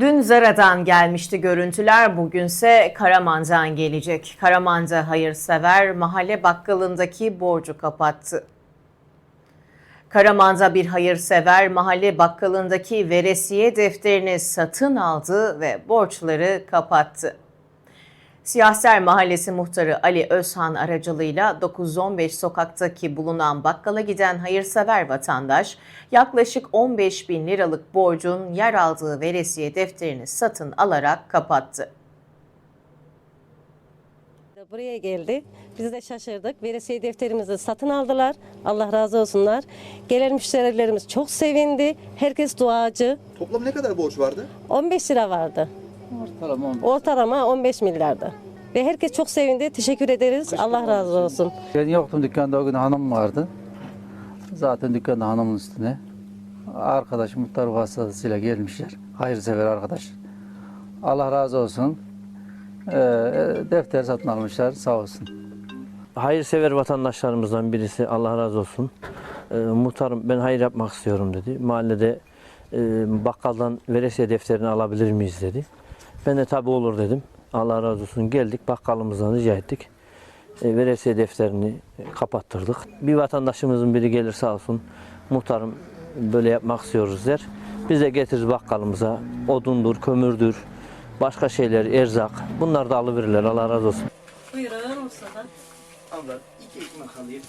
Dün Zara'dan gelmişti görüntüler, bugünse Karaman'dan gelecek. Karaman'da hayırsever mahalle bakkalındaki borcu kapattı. Karaman'da bir hayırsever mahalle bakkalındaki veresiye defterini satın aldı ve borçları kapattı. Siyaser Mahallesi Muhtarı Ali Özhan aracılığıyla 915 sokaktaki bulunan bakkala giden hayırsever vatandaş yaklaşık 15 bin liralık borcun yer aldığı veresiye defterini satın alarak kapattı. Buraya geldi. Biz de şaşırdık. Veresiye defterimizi satın aldılar. Allah razı olsunlar. Gelen müşterilerimiz çok sevindi. Herkes duacı. Toplam ne kadar borç vardı? 15 lira vardı. Tamam. Ortalama 15 milyardı. Ve herkes çok sevindi. Teşekkür ederiz. Allah razı olsun. Ben yoktum dükkanda o gün hanım vardı. Zaten dükkanda hanımın üstüne. Arkadaş muhtar vasıtasıyla gelmişler. Hayırsever arkadaş. Allah razı olsun. Ee, defter satın almışlar sağ olsun. hayırsever vatandaşlarımızdan birisi Allah razı olsun. Ee, muhtarım ben hayır yapmak istiyorum dedi. Mahallede e, bakkaldan veresiye defterini alabilir miyiz dedi. Ben de tabi olur dedim. Allah razı olsun geldik bakkalımızdan rica ettik. E, veresiye defterini e, kapattırdık. Bir vatandaşımızın biri gelir sağ olsun. Muhtarım böyle yapmak istiyoruz der. Biz de getiririz bakkalımıza. Odundur, kömürdür, başka şeyler, erzak. Bunlar da alıverirler. Allah razı olsun. Buyurun Mustafa. Abla iki ekmek alayım.